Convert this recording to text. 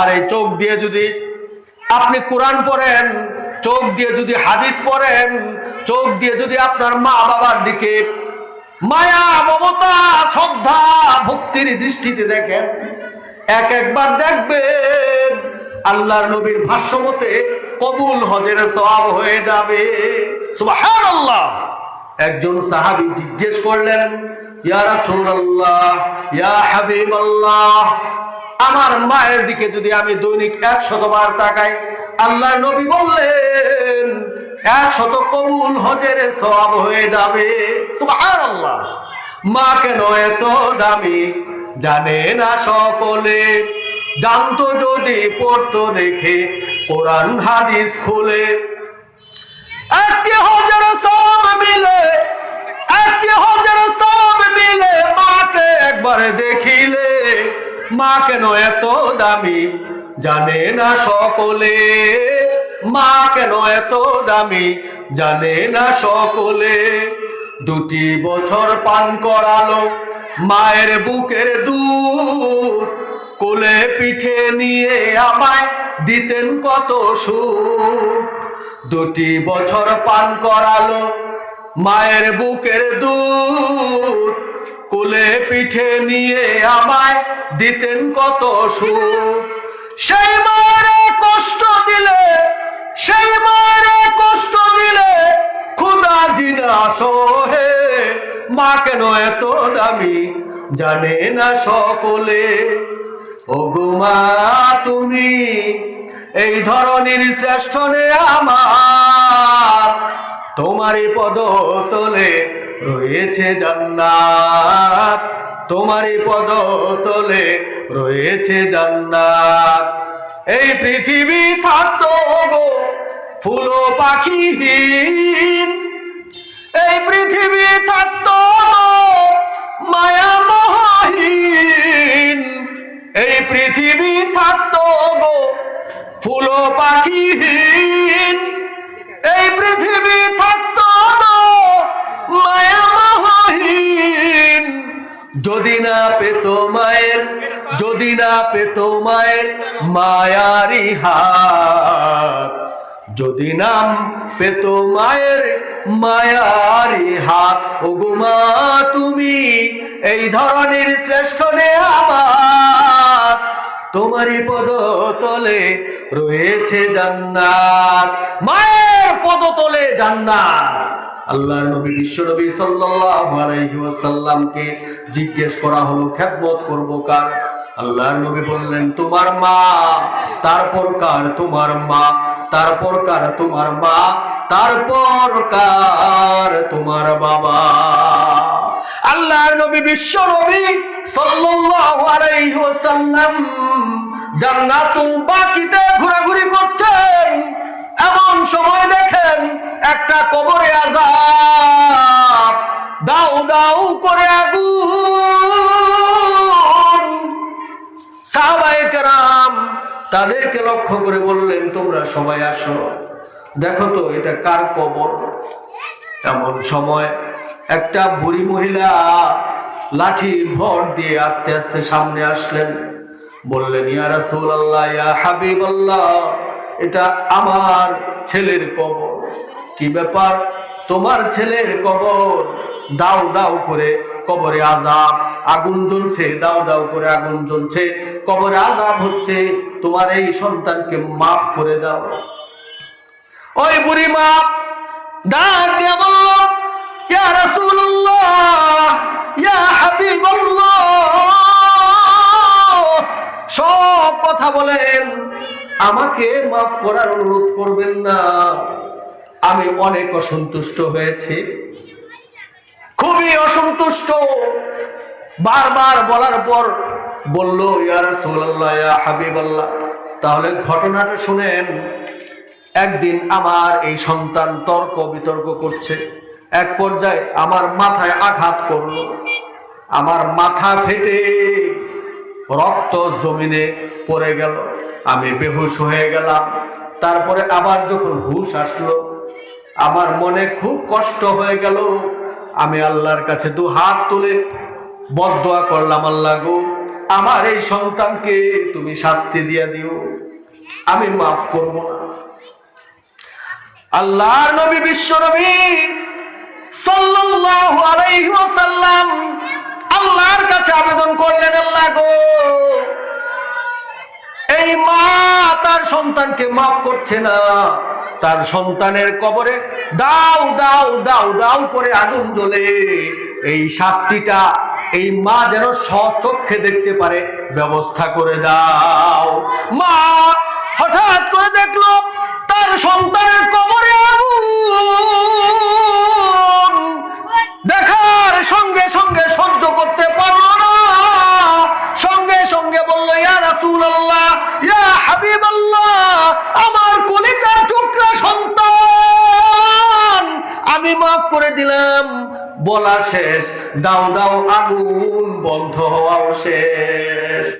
আর এই চোখ দিয়ে যদি আপনি কোরআন পড়েন, চোখ দিয়ে যদি হাদিস পড়েন, চোখ দিয়ে যদি আপনার মা বাবার দিকে মায়া, মমতা, শ্রদ্ধা, ভক্তির দৃষ্টিতে দেখেন, এক একবার দেখবেন আল্লাহর নবীর ভাষ্য মতে কবুল হজের সওয়াব হয়ে যাবে। সুবহানাল্লাহ। একজন সাহাবী জিজ্ঞেস করলেন আমার মায়ের দিকে যদি আমি দৈনিক একশত বার তাকাই আল্লাহর নবী বললেন, একশত কবুল হজের সওয়াব হয়ে যাবে। মা কেন এত দামি? জানে না সকলে। জানতো যদি, পড়তো দেখে, কোরআন হাদিস খুলে। একটি সব একটি হজের সব মিলে মাকে একবারে দেখিলে। মা কেন এত দামি? জানে না সকলে। মা কেন এত দামি? জানে না সকলে। দুটি বছর পান করালো মায়ের বুকের দুধ। কোলে পিঠে নিয়ে আমায় দিতেন কত সুখ। দুটি বছর পান করালো মায়ের বুকের দুধ কোলে পিঠে নিয়ে আমায় দিতেন কত সুখ। সেই মারে কষ্ট দিলে, সেই মারে কষ্ট দিলে খুদা জিনা সোহে। মা কেন এত দামি জানে না সকলে। ও মা, তুমি এই ধরনের শ্রেষ্ঠ নে আমার। তোমারই পদ তলে রয়েছে জান্নাত। তোমারই পদ তলে রয়েছে জান্নাত। এই পৃথিবী থাকতো গো ফুল পাখিহীন। এই পৃথিবী থাকতো মায়া মহাহীন। এই পৃথিবী থাকতো গো ফুল পাখিহীন। এই পৃথিবী থাকতো মায়া মহাহীন। যদি না পেত মায়ের, যদি না পেত মায়ের মায়ারি হাত। যদি নাম পেত মায়ের মায়ারি হাত। ওগুমা তুমি এই ধরনের শ্রেষ্ঠ নে আমার তোমারই পদ তলে রয়েছে জান্নাত। মায়ের পদ তলে জান্নাত। আল্লাহর নবী, বিশ্ব নবী সাল্লাল্লাহু আলাইহি ওয়াসাল্লামকে জিজ্ঞেস করা হলো, খেদমত করব কার? আল্লাহর নবী বললেন, তোমার মা, তারপর কার তোমার মা, তারপর কার তোমার মা, তারপর কার তোমার বাবা? আল্লাহর নবী, বিশ্ব নবী সাল্লাল্লাহু আলাইহি ওয়াসাল্লাম জান্নাতুল বাকিতে ঘোরাঘুরি করছেন। এমন সময় দেখেন একটা কবরে আজাব দাউ দাউ করে আগুন। সাহাবায়ে কেরাম তাদেরকে লক্ষ্য করে বললেন, তোমরা সবাই আসো। দেখো তো, এটা কার কবর? এমন সময় একটা বুড়ি মহিলা লাঠি ভর দিয়ে আস্তে আস্তে সামনে আসলেন। বললেন, ইয়া রাসূলুল্লাহ, ইয়া হাবিবাল্লাহ এটা আমার ছেলের কবর। কি ব্যাপার? তোমার ছেলের কবর। দাও দাও করে কবরে আজাব আগুন জ্বলছে, দাও দাও করে আগুন জ্বলছে। কবরে আজাব হচ্ছে, তোমার এই সন্তানকে মাফ করে দাও। ওই বুড়ি মা ইয়া ইয়া সব কথা বলেন। আমাকে মাফ করার অনুরোধ করবেন না। আমি অনেক অসন্তুষ্ট হয়েছি। খুবই অসন্তুষ্ট। বারবার বলার পর বলল, ইয়া হাবিবাল্লাহ। তাহলে ঘটনাটা শুনেন, একদিন আমার এই সন্তান তর্ক বিতর্ক করছে। এক পর্যায়ে আমার মাথায় আঘাত করল। আমার মাথা ফেটে রক্ত জমিনে পড়ে গেল। আমি বেহুশ হয়ে গেলাম। তারপরে আবার যখন হুশ আসলো, আমার মনে খুব কষ্ট হয়ে গেল। আমি আল্লাহর কাছে দু হাত তুলে বদয়া করলাম, আল্লাহ গো, আমার এই সন্তানকে তুমি শাস্তি দিয়ে দিও। আমি মাফ করব না। আল্লাহর নবী, বিশ্ব নবী সাল্লাল্লাহু আলাইহি ওয়াসাল্লাম আল্লাহর কাছে আবেদন করলেন, আল্লাহ গো তার সন্তানকে মাফ করছে না। তার সন্তানের কবরে দাও দাও দাও দাও করে আগুন জ্বলে। এই শাস্তিটা এই মা যেন সচক্ষে দেখতে পারে, ব্যবস্থা করে দাও। মা হঠাৎ করে দেখল তার সন্তানের কবরে আগুন দেখার সঙ্গে সঙ্গে সহ্য করতে পারল না সঙ্গে সঙ্গে বলল ইয়া রাসূলুল্লাহ ইয়া হাবিবাল্লাহ আমার কলিজার টুকরা সন্তান আমি মাফ করে দিলাম বলা শেষ। দাও দাও আগুন বন্ধ হওয়াও শেষ।